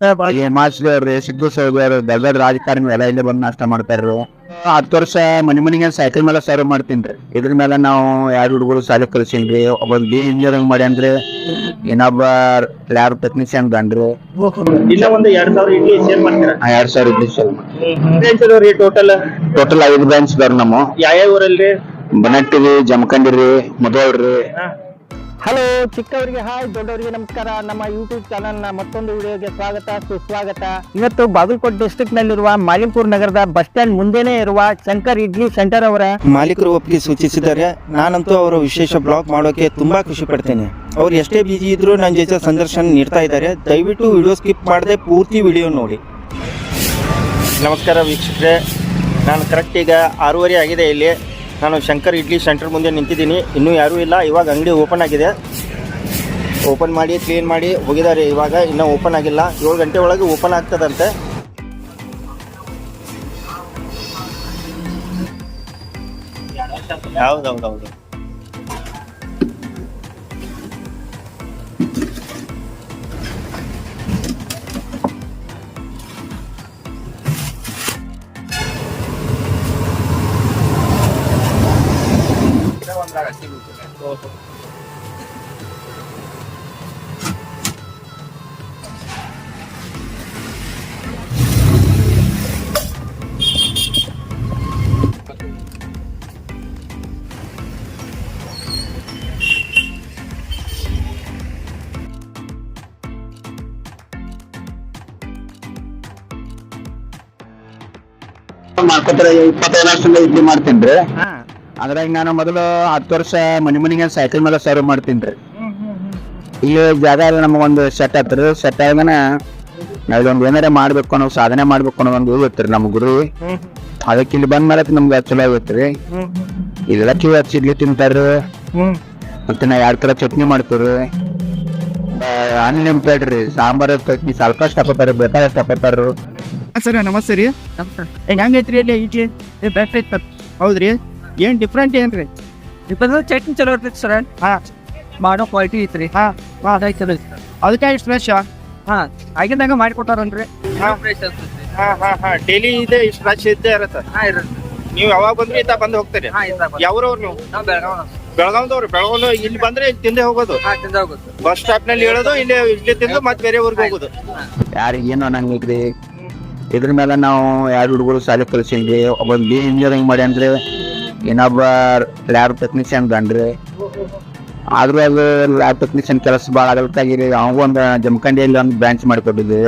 ಅವ್ರಿ ಸಿದ್ದು ಸಾಹೇಬರು ದೊಡ್ಡ ರಾಜಕಾರಣಿ ಎಲ್ಲ ಇಲ್ಲೇ ಬಂದು ನಾಷ್ಟ ಮಾಡ್ತಾರ್ರಿ ಹತ್ತು ವರ್ಷ ಮನಿ ಮನೆಗೆ ಸೈಕಲ್ ಮೇಲೆ ಸರ್ವ್ ಮಾಡ್ತೀನಿ ಇದ್ರ ಮೇಲೆ ನಾವು ಎರಡು ಹುಡುಗರು ಸಾಲ ಕಲ್ಸೀನ್ರಿ ಒಬ್ಬ ಬಿ ಇಂಜಿನಿಯರಿಂಗ್ ಅಂದ್ರೆ ಇನ್ನೊಬ್ಬ ಲ್ಯಾಬ್ ಟೆಕ್ನಿಷಿಯನ್ ಬಂದ್ರು. ಇಲ್ಲ ಒಂದು ಎರಡ್ ಸಾವಿರ ಇಡ್ಲಿ ಸೇಲ್ ಮಾಡ್ತೀರಾ? ಎರಡ್ ಸಾವಿರ ಇದ್ರಿ ಸರ್ ಬ್ರಾಂಚ್ ಟೋಟಲ್ ಟೋಟಲ್ ಐದು ಬ್ರಾಂಚ್ ಬರ್ ನಮ್ಮ. ಯಾವ ಬನಟ್ಟಿ ಬನಟ್ಟಿರಿ ಜಮಖಂಡಿರಿ ಮಧುವಳ್ರಿ ಹಲೋ ಚಿಕ್ಕವರಿಗೆ ಹಾಯ್ ದೊಡ್ಡವರಿಗೆ ನಮಸ್ಕಾರ. ನಮ್ಮ ಯೂಟ್ಯೂಬ್ ಚಾನಲ್ನ ಮತ್ತೊಂದು ವಿಡಿಯೋಗೆ ಸ್ವಾಗತ, ಸುಸ್ವಾಗತ. ಇವತ್ತು ಬಾಗಲಕೋಟೆ ಡಿಸ್ಟ್ರಿಕ್ಟ್ ನಲ್ಲಿರುವ ಮಾಲಿಂಪುರ್ ನಗರದ ಬಸ್ ಸ್ಟ್ಯಾಂಡ್ ಮುಂದೆನೇ ಇರುವ ಶಂಕರ್ ಇಡ್ಲಿ ಸೆಂಟರ್ ಅವರ. ಮಾಲೀಕರು ಒಪ್ಪಿಗೆ ಸೂಚಿಸಿದ್ದಾರೆ. ನಾನಂತೂ ಅವರ ವಿಶೇಷ ಬ್ಲಾಗ್ ಮಾಡೋಕೆ ತುಂಬಾ ಖುಷಿ ಪಡ್ತೇನೆ. ಅವ್ರು ಎಷ್ಟೇ ಬಿಜಿ ಇದ್ರೂ ನನ್ನ ಜೊತೆ ಸಂದರ್ಶನ ನೀಡ್ತಾ ಇದ್ದಾರೆ. ದಯವಿಟ್ಟು ವಿಡಿಯೋ ಸ್ಕಿಪ್ ಮಾಡದೆ ಪೂರ್ತಿ ವಿಡಿಯೋ ನೋಡಿ. ನಮಸ್ಕಾರ ವೀಕ್ಷಕರೇ. ನಾನು ಕರೆಕ್ಟ್ ಈಗ ಆರೂವರೆ ಆಗಿದೆ ಇಲ್ಲಿ. ನಾನು ಶಂಕರ್ ಇಡ್ಲಿ ಸೆಂಟರ್ ಮುಂದೆ ನಿಂತಿದ್ದೀನಿ. ಇನ್ನೂ ಯಾರೂ ಇಲ್ಲ. ಇವಾಗ ಅಂಗಡಿ ಓಪನ್ ಆಗಿದೆ. ಓಪನ್ ಮಾಡಿ, ಕ್ಲೀನ್ ಮಾಡಿ ಹೋಗಿದ್ದಾರೆ. ಇವಾಗ ಇನ್ನೂ ಓಪನ್ ಆಗಿಲ್ಲ. ಏಳು ಗಂಟೆ ಒಳಗೆ ಓಪನ್ ಆಗ್ತದಂತೆ. ಹೌದೌದೌದು. ಮಾಡ್ಕೊತಾರೆ ಇಪ್ಪತ್ತೈದು ವರ್ಷದಿಂದ ಇಡ್ಲಿ ಮಾಡ್ತೀನಿ ಅದ್ರಾಗ ನಾನು ಮೊದಲು ಹತ್ತು ವರ್ಷ ಮನಿ ಮನಿಗೆ ಸೈಕಲ್ ಮೇಲೆ ಸರ್ವ್ ಮಾಡ್ತೀನಿ ಇಲ್ಲಿ ಜಾಗ ಎಲ್ಲ ನಮಗೊಂದು ಸೆಟ್ ಆತ್ರಿ ಸೆಟ್ ಆದ್ಮೇಲೆ ನಾವೊಂದು ಏನಾರ ಮಾಡ್ಬೇಕು ಅನ್ನೋ ಸಾಧನೆ ಮಾಡ್ಬೇಕು ಅನ್ನೋ ಒಂದು ಇವತ್ತು ನಮ್ಮ ಗುರು. ಅದಕ್ಕೆ ಇಲ್ಲಿ ಬಂದ ಮೇಲೆ ನಮ್ಗೆ ಚಲೋ ಆಗತ್ರಿ ಇದೆಲ್ಲ ಕಿವಿ ಹಚ್ಚಿ ಇಡ್ಲಿ ತಿಂತಾರ ಮತ್ತೆ ನಾ ಎರಡು ತರ ಚಟ್ನಿ ಮಾಡ್ತೀವ್ರಿ ಅನ್ಲಿಮಿಟೆಡ್ ರೀ. ಸಾಂಬಾರ್ ಚಟ್ನಿ ಸ್ವಲ್ಪ ಹಾಕೋತಾರ ಬೇಕಾದಷ್ಟು ಹಾಕೋತಾರ ಸರ್ ನಮಸ್ತೆ ರೀ. ಹೆಂಗೈತ್ರಿ ಇಲ್ಲಿ ಈಚೆ ಬೆಸ್ಟ್ ಐತ್ ಹೌದ್ರಿ? ಏನ್ ಡಿಫ್ರೆಂಟ್ ಏನ್ರಿ? ಡಿಫ್ರೆಂಟ್ ಚಟ್ನಿ ಚಲೋ ಇರ್ತೈತಿ ಸರ್. ಹಾ. ಮಾಡೋ ಕ್ವಾಲಿಟಿ ಐತ್ರಿ. ಹಾ. ಹಾಂ ಅದಾಯ್ತು ಚಲೋ ಐತಿ ಅದಕ್ಕೆ ಎಷ್ಟು ಫ್ರೆಶ್ ಹಾ ಆಗಿದ್ದಾಗ ಮಾಡಿಕೊಟ್ಟಾರನ್ರಿ ಹಾ. ಹಾಂ ಹಾಂ ಹಾಂ. ಡೈಲಿ ಇದೆ ಇಷ್ಟು ಫ್ರೆಶ್ ಇದ್ದೇ ಇರತ್ತೆ. ಹಾ ಇರುತ್ತೆ ನೀವು ಯಾವಾಗ ಬಂದ್ರಿ ಇತ್ತ ಬಂದು ಹೋಗ್ತೀರಿ. ಯಾವ್ರವ್ರು ನೀವು? ನಾವು ಬೆಳಗಾವ್ ಬೆಳಗಾವ್ದವ್ರು. ಬೆಳಗಾವ್ ಇಲ್ಲಿ ಬಂದ್ರೆ ಇಲ್ಲಿ ತಿಂದೆ ಹೋಗೋದು. ಹಾ ತಿಂದ ಹೋಗುತ್ತೆ ಬಸ್ ಸ್ಟಾಪ್ನಲ್ಲಿ ಹೇಳೋದು ಇಲ್ಲಿ ಇಲ್ಲಿ ತಿಂದು ಮತ್ತೆ ಬೇರೆ ಊರಿಗೆ ಹೋಗೋದು. ಯಾರಿಗೆ ಏನು ಅನ್ನಂಗಿಲ್ರಿ ಇದ್ರ ಮೇಲೆ ನಾವು ಯಾರು ಹುಡುಗರು ಶಾಲೆ ಕಲ್ಸೀನ್ರಿ ಒಬ್ಬ ಇಂಜಿನಿಯರಿಂಗ್ ಮಾಡಿ ಮಾಡ್ಯಾನ್ರಿ ಇನ್ನೊಬ್ಬ ಲ್ಯಾಬ್ ಟೆಕ್ನಿಷಿಯನ್ ಗಂಡ್ರಿ ಆದ್ರೂ ಅದು ಲ್ಯಾಬ್ ಟೆಕ್ನಿಷಿಯನ್ ಕೆಲಸ ಭಾಳ ಆಗಲ್ತಾಗಿರಿ ಅವಂಗೂ ಒಂದು ಜಮಖಂಡಿಯಲ್ಲಿ ಒಂದು ಬ್ರಾಂಚ್ ಮಾಡಿಕೊಟ್ಟಿದ್ವಿ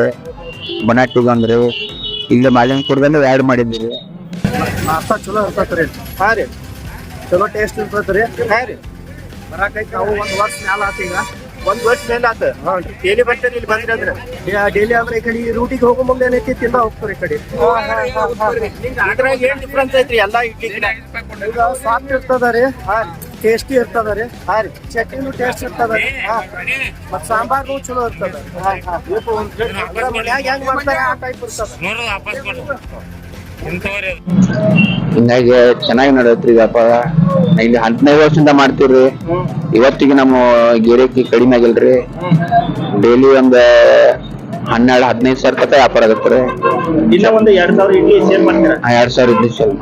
ಬನಾಟಿಗೆ ಅಂದ್ರೆ. ಇಲ್ಲಿ ಮಾಲಿಂಗಪುರದಲ್ಲಿ ಆ್ಯಡ್ ಮಾಡಿದ್ವಿ ನಾಷ್ಟ ಚಲೋ ಇರ್ತೈತ್ರಿ. ಹಾಂ ರೀ. ಚಲೋ ಟೇಸ್ಟ್ ಇರ್ತೈತ್ರಿ. ಹಾಂ ರೀ. ಬರಾಕೈತಿ ನಾವು ಒಂದ್ ವರ್ಷ ಮ್ಯಾಲ ಆತ ಈಗ. ಒಂದು ವರ್ಷ ಮೇಲೆ ಆತ. ಡೈಲಿ ಬರ್ತಾರೆ ಇಲ್ಲಿ ಬಂದ್ರೆ ಅಂದ್ರೆ. ಡೈಲಿ ಆದ್ರೆ ಈ ಕಡೆ ರೂಟಿಗೆ ಹೋಗೋ ಮುಂದೆ ಏನೈತಿ ತಿಂದ ಹೋಗ್ತಾರೆ ಈ ಕಡೆ. ಏನ್ ಡಿಫ್ರೆನ್ಸ್ ಐತ್ರಿ? ಎಲ್ಲ ಇಡ್ಲಿ ಈಗ ಸಾಫ್ಟ್ ಇರ್ತದ ರೀ. ಟೇಸ್ಟಿ ಇರ್ತದ ರೀ. ಹಾ ರೀ. ಚಟ್ನಿನು ಟೇಸ್ಟ್ ಇರ್ತದ ರೀ. ಮತ್ ಸಾಂಬಾರ್ನು ಚಲೋ ಇರ್ತದ ಅಂದ್ರೆ ಮನ್ಯಾಗ ಹೆಂಗ್ ಮಾಡ್ತಾರೆ ಆ ಟೈಪ್ ಇರ್ತದ. ಹಿಂಗಾಗಿ ಚೆನ್ನಾಗಿ ನಡೆಯತ್ರಿ ವ್ಯಾಪಾರ. ಇಲ್ಲಿ ಹದಿನೈದು ವರ್ಷದಿಂದ ಮಾಡ್ತೀವ್ರಿ. ಇವತ್ತಿಗೆ ನಮ್ಮ ಗಿರಾಕಿ ಕಡಿಮೆ ಆಗಿಲ್ರಿ. ಡೈಲಿ ಒಂದ್ ಹನ್ನೆರಡು ಹದಿನೈದು ಸಾವಿರ ಕತೆ ವ್ಯಾಪಾರ ಆಗುತ್ತೆ ಇಲ್ಲ ಒಂದು ಎರಡ್ ಸಾವಿರ ಇಡ್ಲಿ ಸೇಲ್ ಮಾಡ್ತೀರಾ? ಎರಡ್ ಸಾವಿರ ಇದ್ರಿ ಸರ್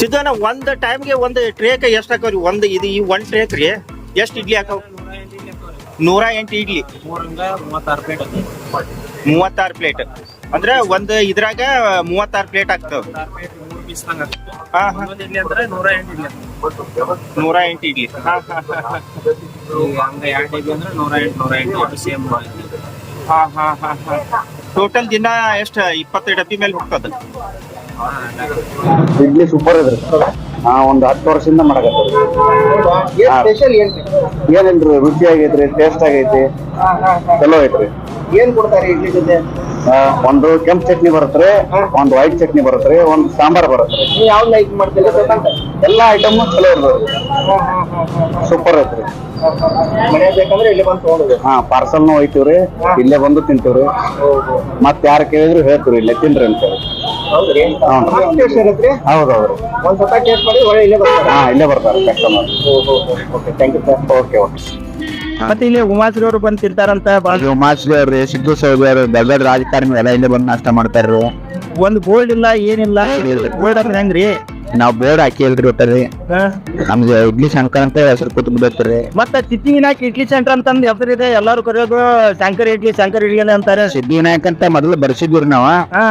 ಸಿದ್ಧನ ಒಂದ್ ಟೈಮ್ಗೆ ಒಂದ್ ಟ್ರೇಕ್ ಎಷ್ಟ್ ಹಾಕವ್ರಿ? ಒಂದ್ ಇದು ಈ ಒಂದ್ ಟ್ರೇಕ್ ರೀ ಎಷ್ಟ್ ಇಡ್ಲಿ ಹಾಕವ್? ನೂರ ಎಂಟು ಇಡ್ಲಿ. ಮೂವತ್ತಾರು ಪ್ಲೇಟ್ ಅಂದ್ರೆ ಒಂದ್ ಇದ್ರಾಗ ಮೂವತ್ತಾರು ಪ್ಲೇಟ್ ಆಗ್ತಾವ ಇಡ್ಲಿ. ಅಂದ್ರೆ ನೂರ ಎಂಟು ಇಡ್ಲಿ ಎಂಟು ಹಾ ಹಾ ಹಾ ಹಾ ಹಾ. ಟೋಟಲ್ ದಿನ ಎಷ್ಟು? ಇಪ್ಪತ್ತೈದು ಡಬ್ಬಿ ಮೇಲೆ ಹೋಗ್ತದ ಇಡ್ಲಿ ಸೂಪರ್ ಇದ್ರಿ ಹಾ ಒಂದು ಹತ್ತು ವರ್ಷದಿಂದ ಮಾಡಕತ್ತೀವಿ. ಏನಿಲ್ರಿ ರುಚಿ ಆಗೈತ್ರಿ ಟೇಸ್ಟ್ ಆಗೈತಿ. ಚಲೋ ಐತ್ರಿ. ಏನ್ ಕೊಡ್ತಾರೆ ಇಡ್ಲಿ ಜೊತೆ? ಆ, ಒಂದು ಕೆಂಪ್ ಚಟ್ನಿ ಬರುತ್ತೆ ಒಂದು ವೈಟ್ ಚಟ್ನಿ ಬರುತ್ತೆ ಒಂದು ಸಾಂಬಾರ್ ಬರುತ್ತೆ ನೀವು ಯಾವ ಲೈಕ್ ಮಾಡ್ತೀರಿ ಎಲ್ಲಾ ಐಟಮ್ ಚಲೋ ಇರ್ತದ್ರಿ ಸೂಪರ್ ಐತ್ರಿ. ಹಾ ಬೇಕಂದ್ರೆ ಇಲ್ಲಿ ಬಂದು ತಗೊಂಡ್ಬೇಕು ಹಾ ಪಾರ್ಸಲ್ನು ಒಯ್ತೀವ್ರಿ ಇಲ್ಲೇ ಬಂದು ತಿಂತೀವ್ರಿ. ಮತ್ ಯಾರು ಕೇಳಿದ್ರು ಹೇಳ್ತೀವ್ರಿ ಇಲ್ಲೇ ತಿನ್ರಿ ಅಂತ ಹೇಳಿ. ಹೌದ್ರಿ? ಹ್ಞೂ. ಟೇಸ್ಟ್ ಇರತ್ರಿ? ಹೌದೌದ್ರಿ. ಒಂದ್ ಸತ ಟೇಸ್ಟ್ ಮಾಡಿ ಒಳ್ಳೆ ಇಲ್ಲೇ ಬರ್ತಾರೆ. ಹಾ ಇಲ್ಲೇ ಬರ್ತಾರೆ customer okay thank you sir okay okay ಮತ್ತೆ ಇಲ್ಲಿ ಉಮಾಶ್ರೀ ಅವರು ಬಂದ್ ತಿಂತಾರಂತ ಬಾಳ್ ಉಮಾಶ್ರೀ ಅವ್ರಿ ಸಿದ್ದು ಸೌದಿ ಅವರು ದೊಡ್ಡ ದೊಡ್ಡ ರಾಜಕಾರಣಿ ಎಲ್ಲ ಇಲ್ಲೇ ಬಂದು ನಾಷ್ಟ ಮಾಡ್ತಾರ್ರಿ ಒಂದ್ ಬೋರ್ಡ್ ಇಲ್ಲ ಏನಿಲ್ಲ. ಬೋರ್ಡ್ ಅಂದ್ರೆ ಹೆಂಗ್ರಿ? ನಾವ್ ಬೋರ್ಡ್ ಹಾಕಿ ಇಲ್ರಿ ಒಟ್ಟರಿ. ನಮ್ದು ಇಡ್ಲಿ ಶಂಕರ್ ಅಂತ ಹೆಸರು ಕೂತ್ ಮತ್ತೆ ಮತ್ತ ಚಿತ್ತಿಗಿನಾಕ್ ಇಡ್ಲಿ ಸೆಂಟರ್ ಅಂತಂದ್ ಹೆಸರಿದೆ ಎಲ್ಲಾರು ಕರೆಯೋದು ಶಂಕರ್ ಇಡ್ಲಿ ಶಂಕರ್ ಇಡ್ಲಿ ಅಂತಾರೆ. ಸಿದ್ಧಿವಿನಾಯಕ್ ಅಂತ ಮೊದಲು ಬರ್ಸಿದ್ವಿ ನಾವ. ಹಾ.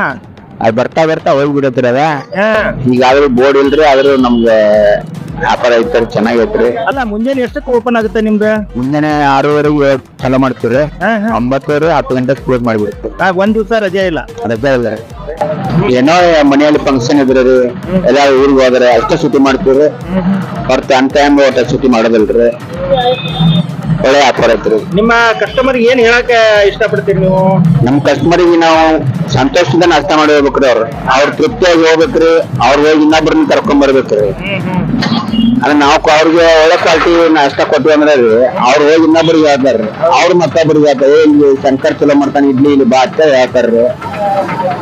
ಅದ್ ಬರ್ತಾ ಬರ್ತಾ ಹೋಗಿ ಈಗ ಅದ. ಹಾ. ಈಗಾದ್ರೂ ಬೋರ್ಡ್ ಇಲ್ರಿ ಆದ್ರೂ ನಮ್ಗೆ ವ್ಯಾಪಾರ ಐತೆ ಚೆನ್ನಾಗೈತ್ರಿ. ಅಲ್ಲ ಮುಂಜಾನೆ ಎಷ್ಟಕ್ಕೆ ಓಪನ್ ಆಗುತ್ತೆ ನಿಮ್ದು? ಮುಂಜಾನೆ ಆರೂವರೆಗೆ ಚಾಲೂ ಮಾಡ್ತೀವ್ರಿ. ಹಾ, ಹಾ. ಒಂಬತ್ತುವರೆ ಹತ್ತು ಗಂಟೆಗೆ ಕ್ಲೋಸ್ ಮಾಡಿಬಿಡ್ತೀವಿ. ಆ, ಒಂದ್ ದಿವಸ ರಜೆ ಇಲ್ಲ? ಅದಕ್ಕೆ ಇಲ್ಲ ಏನೋ ಮನೆಯಲ್ಲಿ ಫಂಕ್ಷನ್ ಇದ್ರಿ ರೀ ಎಲ್ಲ ಊರಿಗೆ ಹೋದ್ರೆ ಅಷ್ಟೇ ಸುಟಿ ಮಾಡ್ತೀವ್ರಿ. ಬರ್ತಾ ಅನ್ ಟೈಮ್ ಒಟ್ಟ ಸುದ್ದಿ ಮಾಡೋದಿಲ್ರಿ. ಒಳ್ಳೆ ವ್ಯಾಪಾರ ಐತ್ರಿ. ನಿಮ್ಮ ಕಸ್ಟಮರ್ ಏನ್ ಹೇಳಕ್ ಇಷ್ಟಪಡ್ತೀರಿ ನೀವು? ನಮ್ ಕಸ್ಟಮರಿಗೆ ನಾವು ಸಂತೋಷದಿಂದ ನಾಷ್ಟ ಮಾಡಿ ಹೋಗ್ಬೇಕ್ರಿ ಅವ್ರು. ಅವ್ರ ತೃಪ್ತಿಯಾಗಿ ಹೋಗ್ಬೇಕ್ರಿ. ಅವ್ರ ಹೋಗಿ ಇನ್ನೊಬ್ರನ್ನ ಕರ್ಕೊಂಡ್ ಬರ್ಬೇಕ್ರಿ. ಅಂದ್ರೆ ನಾವು ಅವ್ರಿಗೆ ಒಳ್ಳೆ ಕ್ವಾಲಿಟಿ ನಾಷ್ಟ ಕೊಟ್ವಿ ಅಂದ್ರೆ ರೀ ಅವ್ರು ಹೋಗಿ ಇನ್ನೊಬ್ರಿಗೆ ಹೇಳ್ತಾರ್ರಿ. ಅವ್ರು ಮತ್ತೊಬ್ರಿಗೆ ಹೇಳ್ತಾರೆ "ಏ, ಇಲ್ಲಿ ಶಂಕರ್ ಚಲೋ ಮಾಡ್ತಾನೆ ಇಡ್ಲಿ ಇಲ್ಲಿ ಬಾ ಅಂತ ಹೇಳ್ತಾರ್ರಿ.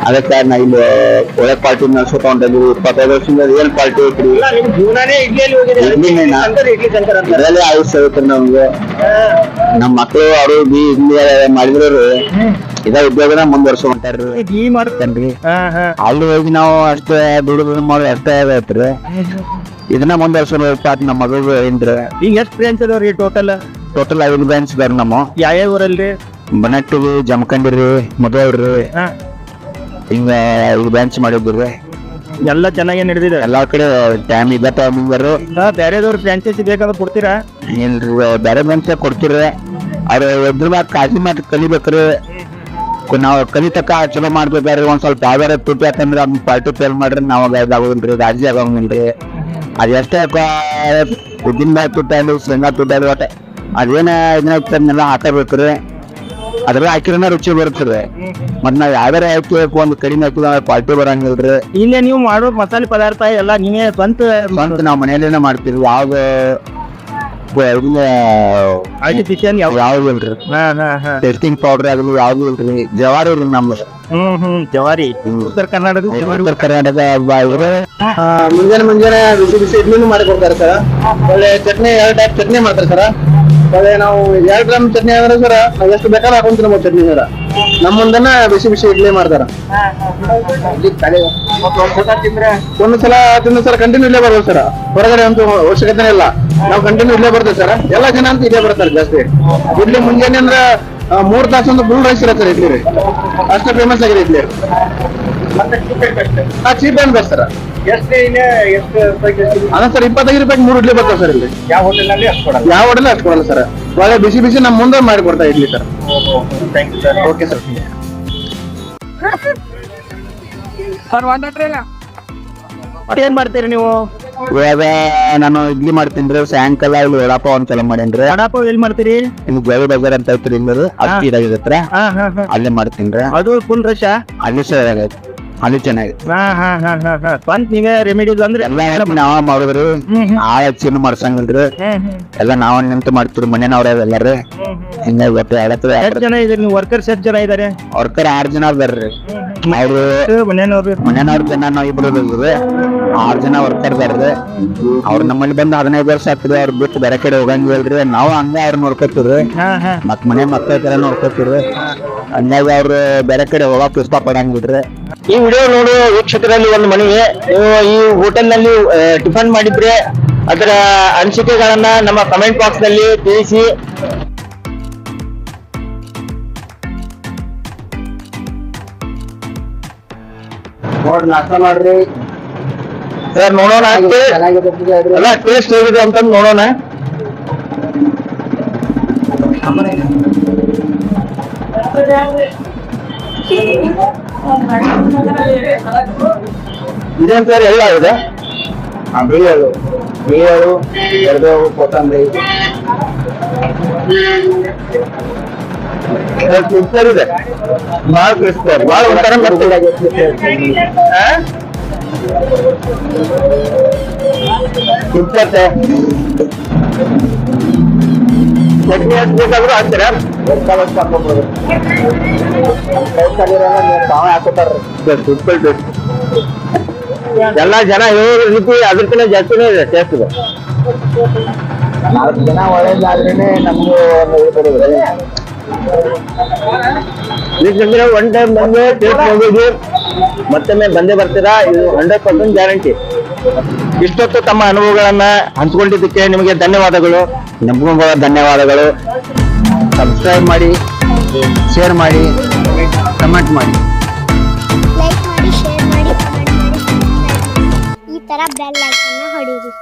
ಅದಕ್ಕೆ ನಾ ಇಲ್ಲಿ ಒಳ್ಳೆ ಪಾರ್ಟಿ ನಡ್ಸ್ಕೊತ ಹೊಂಟಿದ್ವಿ ಇಪ್ಪತ್ತೈದು ವರ್ಷದಿಂದ ಏನ್ ಪಾರ್ಟಿ ಐತ್ರಿ? ಶಂಕರ್ ಅಂತ. ಐತ್ರಿ ನಮ್ಗೆ. ನಮ್ಮ ಮಕ್ಕಳು ಅವರು ಬಿ ಇಲ್ಲಿ ಮಾಡಿದ್ರು ಇದ ಉದ್ಯೋಗನ ಮುಂದುವರ್ಸ ಹೊಂಟಾರ್ರಿ ಈ ಮಾಡ್ತೇನ್ರಿ ಅಲ್ಲಿ ಹೋಗಿ ನಾವು ಅಷ್ಟೇ ದುಡಿದು ಮಾಡಿ ಅಷ್ಟೇ ಐತ್ರಿ ಇದನ್ನ ಮುಂದುವರ್ಸೋಣ ನಮ್ಮ ಮಗಳು ಏನ್ರಿ? ಈಗ ಎಷ್ಟು ಬ್ರಾಂಚ್ ಅದಾವ್ರಿ ಟೋಟಲ್ ಟೋಟಲ್ ಐದು ಬ್ರಾಂಚ್ ಇದಾರ ನಮ್ಮ. ಯಾವ್ಯಾವ ಊರಲ್ಲಿ ಬನಟ್ಟಿರಿ ಜಮಖಂಡಿರಿ ಮದುವೆ ಹಿಂಗ ಐದು ಬ್ರಾಂಚ್ ಮಾಡಿದ್ರಿ ಎಲ್ಲ ಚೆನ್ನಾಗಿ ನಡೆದಿದೆ. ಎಲ್ಲಾ ಕಡೆ ಟೈಮ್ ಇದೆ ಬರೋ ಬೇರೆದವ್ರು ಫ್ರಾಂಚೈಸಿ ಬೇಕಾದ್ರೆ ಕೊಡ್ತೀರಾ? ಇಲ್ರಿ ಬೇರೆ ಬ್ಯಾಂಚ್ ಕೊಡ್ತೀರಿ. ಅವ್ರ ಎದ್ರ ಮ್ಯಾಗ ಕಾಳಜಿ ಮಾಡಿ ಕಲಿಬೇಕ್ರಿ. ನಾವು ಕಲಿತಕ್ಕ ಚಲೋ ಮಾಡ್ಬೇಕಾದ್ರೆ ಒಂದ್ ಸ್ವಲ್ಪ ಯಾವ್ದಾರ ತುಟ್ಟಿ ಯಾಕಂದ್ರೆ ಅದನ್ನ ಪಾರ್ಟಿ ಫೇಲ್ ಮಾಡ್ರಿ ನಾವು ಇದಾಗೋದಿಲ್ರಿ ರಾಜಿ ಆಗೋಂಗಿಲ್ರಿ. ಅದ್ ಎಷ್ಟೇ ಉದ್ದಿನ ತುಟ್ಟ ಶೇಂಗಾ ತುಟ್ಟ ಅದೇನ ಇದನ್ನ ಹಾಕಬೇಕ್ರಿ. ಅದ್ರ ಹಾಕಿರೋನ ರುಚಿ ಬರ್ತದೆ ಮತ್ ನಾವ್ ಯಾವ್ಯಾರ ಹಾಕ್ಬೇಕು ಒಂದ್ ಕಡಿಮೆ ಹಾಕಿದ್ರೆ ಕ್ವಾಲಿಟಿ ಬರಂಗಿಲ್ರಿ ಇಲ್ಲೇ ನೀವು ಮಾಡೋ ಮಸಾಲೆ ಪದಾರ್ಥ ಎಲ್ಲ ನೀವೇ ಸ್ವಂತ ಸ್ವಂತ ನಾವ್ ಮನೆಯಲ್ಲೇನೆ ಮಾಡ್ತೀವಿ. ಆರ್ಟಿಫಿಷಿಯಲ್ ಯಾವ ಯಾವ್ದು? ಇಲ್ರಿ. ಹಾ ಹಾ ಹಾ. ಟೆಸ್ಟಿಂಗ್ ಪೌಡರ್ ಆಗಲು ಯಾವ್ದು ಇಲ್ರಿ. ಜವಾರಿ ಇಲ್ರಿ ನಮ್ದು. ಹ್ಮ್ ಹ್ಮ್ ಜವಾರಿ. ಉತ್ತರ ಕರ್ನಾಟಕದ ಜವಾರಿ. ಉತ್ತರ ಕರ್ನಾಟಕ ಮುಂಜಾನೆ ಮುಂಜಾನೆ ಬಿಸಿ ಬಿಸಿ ಇಡ್ಲಿನೂ ಮಾಡಿ ಕೊಡ್ತಾರೆ ಸರ್. ಒಳ್ಳೆ ಚಟ್ನಿ ಎರಡು ಟೈಪ್ ಚಟ್ನಿ ಮಾಡ್ತಾರೆ ಸರ್. ಒಳ್ಳೆ ನಾವು ಎರಡು ಗ್ರಾಮ್ ಚಟ್ನಿ ಆದ್ರೆ ಸರ ನಾವು ಎಷ್ಟು ಬೇಕಾದ್ರೆ ಹಾಕೊಂತೀವಿ ನಮ್ಮ ಚಟ್ನಿ ಸರ ನಮ್ಮ ಮುಂದೆನ ಬಿಸಿ ಬಿಸಿ ಇಡ್ಲಿ ಮಾಡ್ತಾರ. ಒಂದು ಸಲ ತಿಂದ ಸರ್ ಕಂಟಿನ್ಯೂ ಇಲ್ಲೇ ಬರ್ಬೋದು ಸರ್ ಹೊರಗಡೆ ಅಂತೂ ಅವಶ್ಯಕತೆ ಇಲ್ಲ. ನಾವು ಕಂಟಿನ್ಯೂ ಇಲ್ಲೇ ಬರ್ತೇವೆ ಸರ್ ಎಲ್ಲಾ ಜನ ಅಂತ ಇಲ್ಲೇ ಬರ್ತಾರೆ ಜಾಸ್ತಿ. ಇಡ್ಲಿ ಮುಂಜಾನೆ ಅಂದ್ರೆ ಮೂರ್ ತಾಸ ಒಂದು ಫುಲ್ ರೈಸ್ ಇರತ್ತೆ ಇಡ್ಲಿ. ರೀ ಅಷ್ಟು ಫೇಮಸ್ ಆಗಿದೆ ಇಡ್ಲಿ. ಹಾ ಚೀಪ್ ಅಂಡ್ ಬೆಸ್ಟ್ ಸರ್ ಅದ ಸರ್ ಇಪ್ಪತ್ತೈದು ರೂಪಾಯಿ ಮೂರು ಇಡ್ಲಿ ಬರ್ತದೆ ಸರ್ ಇಲ್ಲಿ. ಯಾವ ಹೋಟೆಲ್ನಲ್ಲಿ ಅಷ್ಟು ಕೊಡಲ್ಲ? ಯಾವ ಹೋಟೆಲ್ ಅಷ್ಟು ಕೊಡಲ್ಲ ಸರ್ ಒಳ್ಳೆ ಬಿಸಿ ಬಿಸಿ ನಮ್ಮ ಮುಂದೆ ಮಾಡಿ ಕೊಡ್ತಾ idli sir thank you sir okay sir ಏನ್ ಮಾಡ್ತೀರಿ ನೀವು? ನಾನು ಇಡ್ಲಿ ಮಾಡ್ತೀನಿ ಸಾಯಂಕಾಲ ಇಲ್ಲಿ ವಡಾಪಾವ್ ಒಂದ್ಸಲ ಮಾಡೇನ್ರಿ ವಡಾಪಾವ್ ಎಲ್ಲಿ ಮಾಡ್ತೀರಿ? ನಿಮ್ಗೆ ಗೋವೆ ಬಜಾರ್ ಅಂತ ಹೇಳ್ತೀರಿ ಇಲ್ಲಿ ಅಕ್ಕಿ ಅಲ್ಲೇ ಮಾಡ್ತೀನಿ ಅದು ಫುಲ್ ರಶ್ ಅಲ್ಲಿ ಚೆನ್ನಾಗೈತಿ ಅಲ್ಲಿ ಚೆನ್ನಾಗಿದೆ ಹಾ ಹಾ ಹಾ ಹಾ ಹಾ. ಸ್ವಂತ ನೀವೇ ರೆಮಿಡೀಸ್ ಅಂದ್ರೆ ಎಲ್ಲ ನಾವ ಮಾಡಿದ್ರು ಆ ಹೆಚ್ಚಿನ ಮಾಡ್ಸಂಗಿಲ್ರಿ. ಎಲ್ಲ ನಾವ ನಿಂತು ಮಾಡ್ತೀವಿ ಮನೆಯವ್ರ ಎಲ್ಲಾರು. ಹಿಂಗಾಗಿ ಗೊತ್ತ ಎಷ್ಟು ಜನ ಇದ್ರಿ ನೀವು? ವರ್ಕರ್ಸ್ ಎಷ್ಟು ಜನ ಇದಾರೆ ವರ್ಕರ್ ಆರ್ ಜನ ಅದಾರ್ರಿ. ಅವ್ರು ಮನೆಯವ್ರು ಮನೆಯವ್ರ ಜನ ನಾವು ಇಬ್ರು ಇದ್ದೀವಿ ಆರ್ ಜನ ವರ್ಕರ್ ಇದಾರ್ರಿ ಅವ್ರ ನಮ್ಮಲ್ಲಿ ಬಂದು ಹದಿನೈದು ವರ್ಷ ಆಗ್ತದೆ ಅವ್ರ ಬಿಟ್ಟು ಬೇರೆ ಕಡೆ ಹೋಗಂಗಿಲ್ರಿ ನಾವು ಹಂಗ ಅವ್ರು ನೋಡ್ಕೊತೀವ್ರಿ ಮತ್ ಮನೆ ಮಕ್ಕಳ ತರ ನೋಡ್ಕೊತೀವ್ರಿ ಹಂಗಾಗಿ ಅವ್ರು ಬೇರೆ ಕಡೆ ಹೋಗಕ್ ಇಷ್ಟ ಪಡಂಗಿಲ್ರಿ ಈ ವಿಡಿಯೋ ನೋಡುವ ವೀಕ್ಷಕರಲ್ಲಿ ಒಂದು ಮನವಿ ನೀವು ಈ ಹೋಟೆಲ್ನಲ್ಲಿ ಟಿಫನ್ ಮಾಡಿದ್ರೆ ಅದರ ಅನಿಸಿಕೆಗಳನ್ನ ನಮ್ಮ ಕಮೆಂಟ್ ಬಾಕ್ಸ್ನಲ್ಲಿ ತಿಳಿಸಿ. ನೋಡಿ ನಾಷ್ಟ ಮಾಡ್ರಿ. ಸರ್ ನೋಡೋಣ ಎಲ್ಲ ಟೇಸ್ಟ್ ಹೇಗಿದೆ ಅಂತ ನೋಡೋಣ. ಇದೇನ್ ಸರ್ ಎಲ್ಲ ಇದೆ ಬೀಳು ಬೀಳು ಕರಿಬೇವು ಕೊತ್ತಂಬರಿ. ಇದೆ ಭಾಳ ಕ್ರಿಸ್ಪ ಭಾಳ ಒಂಥರ ಹಾಕೋತಾರ್ರಿ ತುಪ್ಪಲ್ ಎಲ್ಲ ಜನ ಹೇಳೋ ರೀತಿ ಅದಕ್ಕಿಂತ ಜಾಸ್ತಿನೇ ಇದೆ ಟೇಸ್ಟ್ ಇದೆ. ನಾಲ್ಕು ಜನ ಒಳ್ಳೇದಾದ್ರೇನೆ ನಮಗೂ ಬರೋದು. ಒನ್ ಟೈಮ್ ಬಂದು ಟೇಸ್ಟ್ ಹೋಗಿದ್ವಿ ಮತ್ತೊಮ್ಮೆ ಬಂದೇ ಬರ್ತೀರಾ? ಇದು ಹಂಡ್ರೆಡ್ ಪರ್ಸೆಂಟ್ ಗ್ಯಾರಂಟಿ ಇಷ್ಟೊತ್ತು ತಮ್ಮ ಅನುಭವಗಳನ್ನ ಹಂಚ್ಕೊಂಡಿದ್ದಕ್ಕೆ ನಿಮಗೆ ಧನ್ಯವಾದಗಳು. ನಿಮಗೂ ಧನ್ಯವಾದಗಳು. ಸಬ್ಸ್ಕ್ರೈಬ್ ಮಾಡಿ ಶೇರ್ ಮಾಡಿ ಕಮೆಂಟ್ ಮಾಡಿ. ಲೈಕ್ ಮಾಡಿ ಶೇರ್ ಮಾಡಿ ಕಮೆಂಟ್ ಮಾಡಿ. ಈ ತರ ಬೆಲ್ ಐಕನ್ನ ಹೊಡೀರಿ.